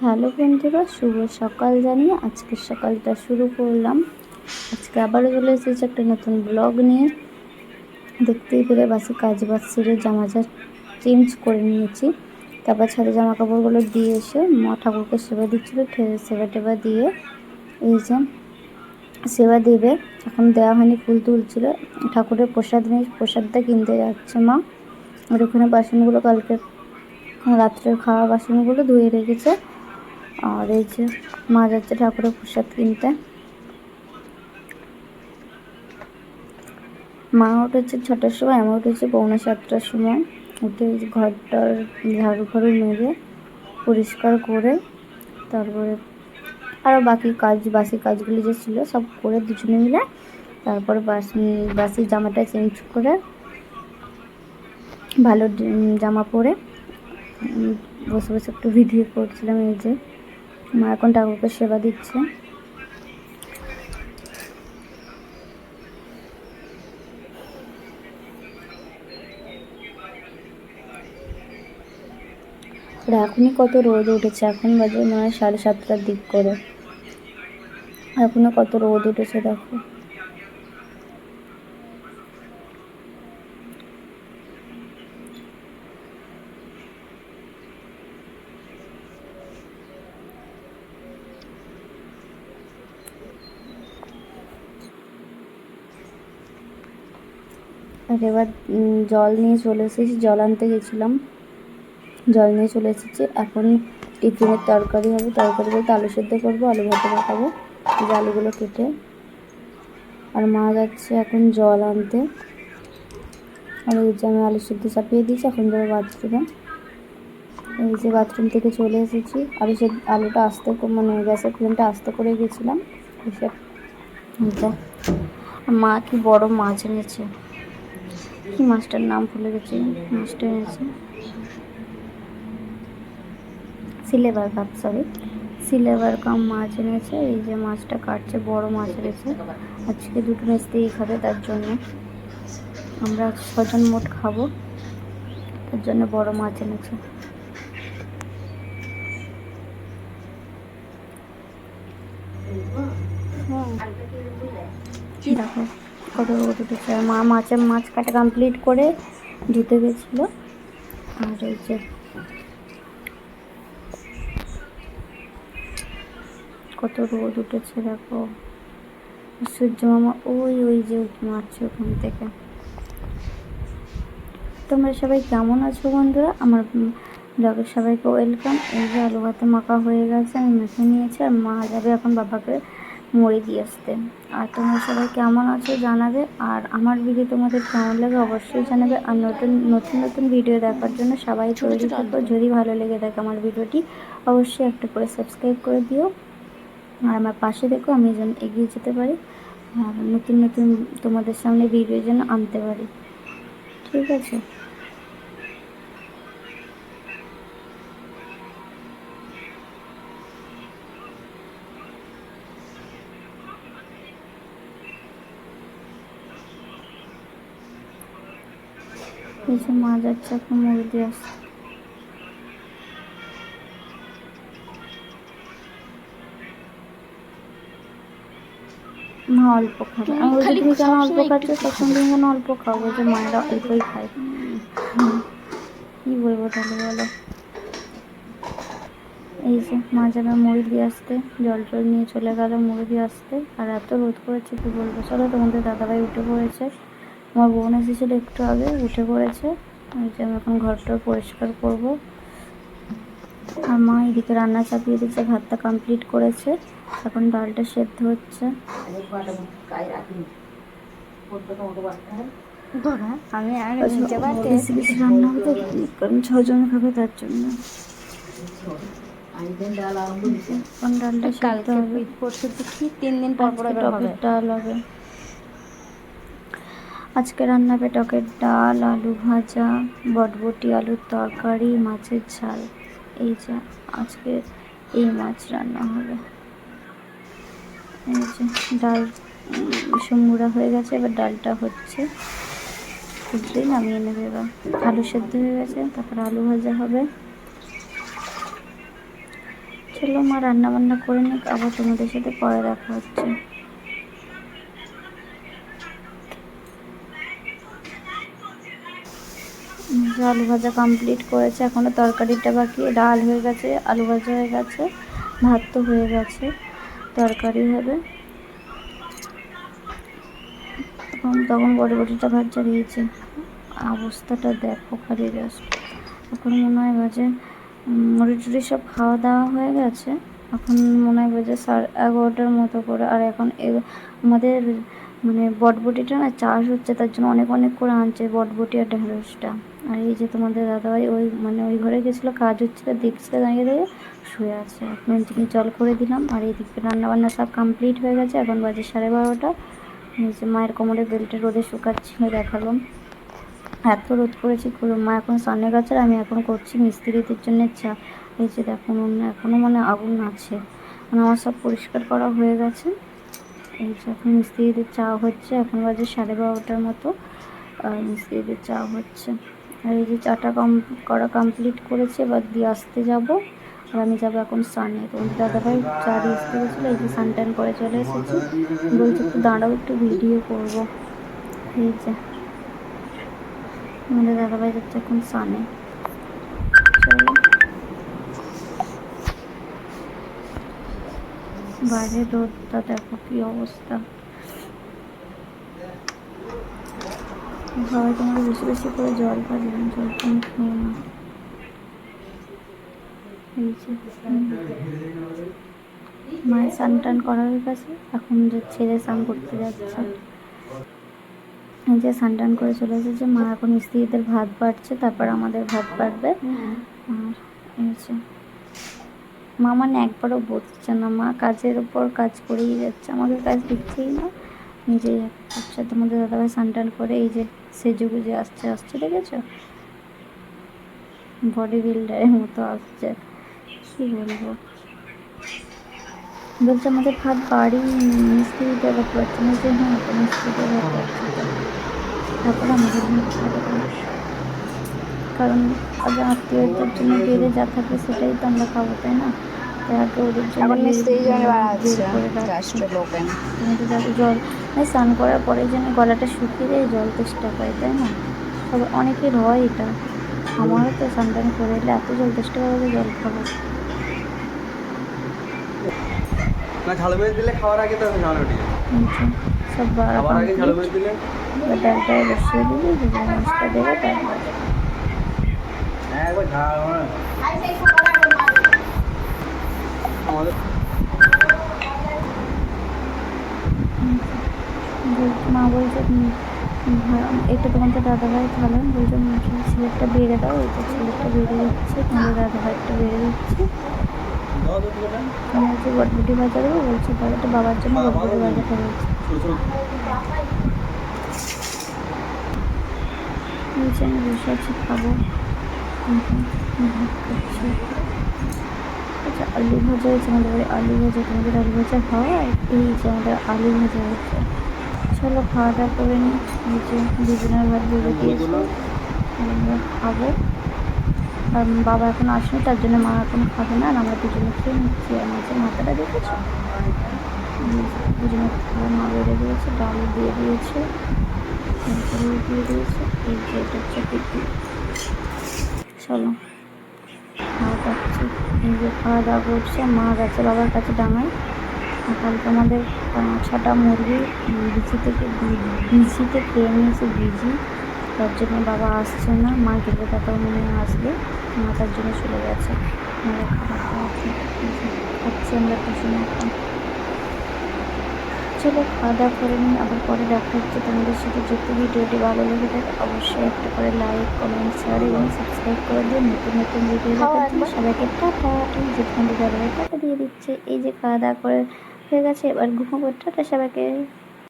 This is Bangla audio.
হ্যালো বন্ধুরা, শুভ সকাল জানিয়ে আজকের সকালটা শুরু করলাম। আজকে আবারও চলে এসেছি একটা নতুন ব্লগ নিয়ে। দেখতেই পেরে বাসে কাজ বাজ সেরে জামা যা চেঞ্জ করে নিয়েছি। তারপর ছাদে জামা কাপড়গুলো দিয়ে এসে মা ঠাকুরকে সেবা দিচ্ছিল সেবা টেবা দিয়ে এই যে সেবা দেবে। এখন দেওয়া হয়নি, ফুল তুলছিল। ঠাকুরের প্রসাদ নিয়ে প্রসাদটা কিনতে যাচ্ছে মা। আর ওখানে বাসনগুলো কালকে রাত্রের খাওয়া বাসনগুলো ধুয়ে রেখেছে। আর এই যে মা যাচ্ছে ঠাকুরের প্রসাদ কিনতে। মা উঠেছে ছটার সময়, আমি উঠেছি পৌনে সাতটার সময়। উঠে ঘরটার ঝাড়ু ফাড়ু মেরে পরিষ্কার করে তারপরে আরও বাকি কাজ, বাসি কাজগুলি যে ছিল সব করে দুজনে মিলে তারপরে বাসি বাসি জামাটা চেঞ্জ করে ভালো জামা পরে বসে বসে একটু ভিডিও করছিলাম এই যে। মা এখন ঠাকুরকে সেবা দিচ্ছে। এখনই কত রোদ উঠেছে, এখন বাজে মনে সাড়ে সাতটার দিক করে। এখনও কত রোদ উঠেছে, দেখো। আর এবার জল নিয়ে চলে এসেছি, জল আনতে গেছিলাম। জল নিয়ে চলে এসেছি, এখন টিফিনের তরকারি হবে। তরকারি বলতে আলু সেদ্ধ করব, আলু ভাতে পাকাবো যে আলুগুলো কেটে। আর মা যাচ্ছে এখন জল আনতে। আর এই যে আমি আলু সেদ্ধ চাপিয়ে দিয়েছি, এখন যাব বাথরুমে। এই যে বাথরুম থেকে চলে এসেছি। আলু সে, আলুটা আস্তে মানে গ্যাসের ফ্লেমটা আস্তে করে গেছিলাম। এসে মা কি বড় মাছ এনেছে। কি মাছটার নাম ভুলে গেছি? মাছটা এনেছে। Silver cup sorry silver cup মাছ এনেছে। এই যে মাছটা কাটছে, বড় মাছ এনেছে। আজকে দুটো মিস্ত্রি খাবে, তার জন্য আমরা ছজন মোট খাব। তার জন্য বড় মাছ এনেছে। দেখো। কত রোদ উঠেছে মা মাছের মাছ কাটা কমপ্লিট করে ধুতে গেছিল। আর এই যে কত রোদ উঠেছে দেখো। সূর্য মামা, ওই ওই যে মারছে ওখান থেকে। তোমরা সবাই কেমন আছো বন্ধুরা? আমার ব্লগের সবাইকে ওয়েলকাম এই যে আলু ভাতে মাখা হয়ে গেছে, আমি মেখে নিয়েছি, আর মা যাবে এখন বাবাকে দিয়ে আসতে আর তোমরা সবাই কেমন আছো জানাবে। আর আমার ভিডিও তোমাদের কেমন লাগে অবশ্যই জানাবে। আর নতুন নতুন নতুন ভিডিও দেখার জন্য সবাই তৈরি থাকো। যদি ভালো লেগে থাকে আমার ভিডিওটি অবশ্যই একটা করে সাবস্ক্রাইব করে দিও। আর আমার পাশে দেখো আমি যেন এগিয়ে যেতে পারি। আর নতুন নতুন তোমাদের সামনে ভিডিও যেন আনতে পারি। ঠিক আছে? এই যে মা যাচ্ছে এখন মুড়ি দিয়ে আসছে মা অল্প খাবে আমি বলছি কেন অল্প খাচ্ছ তখন তুমি অল্প খাব যে মায়েরা অল্পই খায়। কি বলব তাহলে বলো? এই যে মা যাবে মুড়ি দিয়ে আসতে জল টল নিয়ে চলে গেল মুড়ি দিয়ে আসতে আর এত রোদ করেছে কি বলব? চলো তোমাদের দাদাভাই উঠে পড়েছে। আমার বোন এসেছিল একটু আগে উঠে পড়েছে। ওই যে আমি এখন ঘরটা পরিষ্কার করব। আর মা এদিকে রান্না চাপিয়ে দিচ্ছে ভাতটা কমপ্লিট করেছে। এখন ডালটা সেদ্ধ হচ্ছে। আমি আর আচ্ছা, রান্না কারণ ছজন খাবে তার জন্য। ডালটা কালকে হবে? পরশু দেখি তিন দিন পর পর ডাল হবে। আজকে রান্না টকের ডাল, আলু ভাজা, বটবটি, আলুর তরকারি, মাছের ঝাল। এই যা আজকে এই মাছ রান্না হবে। এই যে ডাল সমুড়া হয়ে গেছে, এবার ডালটা হচ্ছে ফুটলেই নামিয়ে নেবে এবার। আলু সেদ্ধ হয়ে গেছে, তারপর আলু ভাজা হবে। চলো মা রান্না বান্না করে নিক, আবার তোমাদের সাথে পরে দেখা হচ্ছে উম, যে আলু ভাজা কমপ্লিট করেছে, এখনও তরকারিটা বাকি, ডাল হয়ে গেছে, আলু ভাজা হয়ে গেছে, ভাত তো হয়ে গেছে, তরকারি হবে। তখন তখন বটবটিটা ভাত চালিয়েছে অবস্থাটা দেখো খালি জাস্ট এখন মনে হয় বাজে মুড়ি টুড়ি সব খাওয়া দাওয়া হয়ে গেছে। এখন মনে হয় বাজে সাড়ে এগারোটার মতো করে। আর এখন আমাদের মানে বটবটিটা না চাষ হচ্ছে, তার জন্য অনেক অনেক করে আনছে বটবটি আর ঢেঁড়সটা। আর এই যে তোমাদের দাদাভাই ওই মানে ওই ঘরে গেছিল, কাজ হচ্ছিল দেখছিল দাঁড়িয়ে দাঁড়িয়ে শুয়ে আছে। এখন চিনি জল করে দিলাম, আর এইদিকে রান্না বান্না সব কমপ্লিট হয়ে গেছে। এখন বাজে সাড়ে বারোটা। এই যে মায়ের কোমরে বেলটা রোদে শুকাচ্ছিল দেখালাম। এত রোদ করেছি করো মা এখন সামনে গেছে আর আমি এখন করছি মিস্ত্রিদের জন্য চা। এই যে দেখো এখনও মানে আগুন আছে। মানে আমার সব পরিষ্কার করা হয়ে গেছে। এই যে এখন মিস্ত্রিদের চা হচ্ছে, এখন বাজে সাড়ে বারোটার মতো। আর মিস্ত্রিদের চা হচ্ছে। আর এই যে চাটা কম করা কমপ্লিট করেছে, এবার দিয়ে আসতে যাব। আর আমি যাব এখন সানে। তো দাদাভাই চা দিয়ে আসতে গেছিল, এই যে সান টান করে চলে এসেছি। বলছি একটু দাঁড়াও, একটু ভিডিও করব। এই যে। আমাদের দাদাভাই যাচ্ছে এখন সানে। চলো। বাইরে রোদটা দেখো কি অবস্থা। সবাই তোমাকে বেশি বেশি করে জল খাবেন জল কম খেও না। মায়ের স্নান টান করা হয়ে গেছে এখন যে ছেলে স্নান করতে যাচ্ছে। যে স্নান টান করে চলে এসেছে যে মা এখন স্ত্রীদের ভাত বাড়ছে, তারপর আমাদের ভাত বাড়বে। আর মা মানে একবারও বসছে না, মা কাজের উপর কাজ করেই যাচ্ছে আমাকে কাজ দিচ্ছেই না। নিজেই করছে তোমাদের দাদাভাই স্নান টান করে এই যে সেজে গুজে আসছে আসছে, দেখেছ? বডি বিল্ডারের মতো আসছে। কি বলব? বলছে আমাদের ভাত বাড়ি মিস্ত্রিতে ভাত পাচ্ছে না, যে হ্যাঁ তো মিস্ত্রিতে ভাত পাচ্ছে তারপরে আমাদের কারণ আগে আত্মীয়তার জন্য বেড়ে যা থাকে সেটাই তো আমরা খাব, তাই না? জন্য এখন বাড়াচ্ছে জল মানে স্নান করার পরে যেন গলাটা শুকিয়ে যায় জল তেষ্টা পায় তাই না? তবে অনেকের হয় এটা। আমারও তো স্নান টান করে এলে এত জল তেষ্টা পাবে জল খাব। না ঝাল মেরে দিলে খাওয়ার আগে তো ঝাল উঠে যে সব খাওয়ার আগে ঝাল মেরে দিলে? ডালটায় বসিয়ে দিবি দুটো মাছটা দেবে তারপর হ্যাঁ একবার ঝাল আমার- আমাদের মা বলছে একটু তোমাদের দাদাভাই ভালো বলছে সিলেটটা বেড়ে দাও তো সিলেটটা বেড়ে দিচ্ছে তোমাদের দাদাভাইটা বেড়ে দিচ্ছে আমি ভাজা দেবো বলছে তাহলে তো বাবার জন্য বটবুটি ভাজাটা রয়েছে বলছে আমি বসে আছি খাব ভাত খাচ্ছি আচ্ছা আলু ভাজা হয়েছে আমাদের বাড়ি আলু ভাজা তোমাদের আলু ভাজা খাওয়া এই যে আমাদের আলু ভাজা হয়েছে চলো খাওয়া দাওয়া করে নিই যে দুজনের ভাত ভেবে দিয়েছে। আমরা খাব। আর বাবা এখন আসেনি তার জন্য মা এখন খাবে না আর আমরা দুজনে খেয়ে নিচ্ছি। আর মাছের মাথাটা দেখেছ দুজনে খাওয়া মা বেড়ে দিয়েছে ডাল দিয়ে দিয়েছে দিয়ে দিয়েছে এই যে এটা হচ্ছে চলো। যে খাওয়া দাওয়া করছে, মা গেছে বাবার কাছে ডাঙায় আর তোমাদের ছটা মুরগি বিচি থেকে বিচিতে খেয়ে নিয়েছে বিজি তার জন্য বাবা আসছে না, মা গেলে তারপর মনে আসবে। মা তার জন্য চলে গেছে। খাবার খাওয়া খাচ্ছি আমরা পিছনে এখন। চলো খাওয়া দাওয়া করে নিন আবার পরে দেখা হচ্ছে তোমাদের সাথে যুক্ত ভিডিওটি ভালো লেগে থাকে অবশ্যই একটা করে লাইক কমেন্ট শেয়ার এবং সাবস্ক্রাইব করে দিন নতুন নতুন ভিডিও। সবাইকে টাটা এই যে ফোনটি দাদাভাই টাটা দিয়ে দিচ্ছে এই যে খাওয়া দাওয়া করে হয়ে গেছে এবার ঘুমাবো। টাটা সবাইকে।